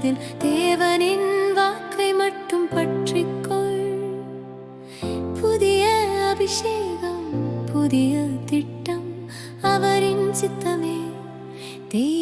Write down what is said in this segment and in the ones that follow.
மனதில் தேவனின் வாக்கை மட்டும் பற்றிக்கொள். புதிய அபிஷேகம் புதிய திட்டம் அவரின் சித்தமே. தெய்வ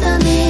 的你。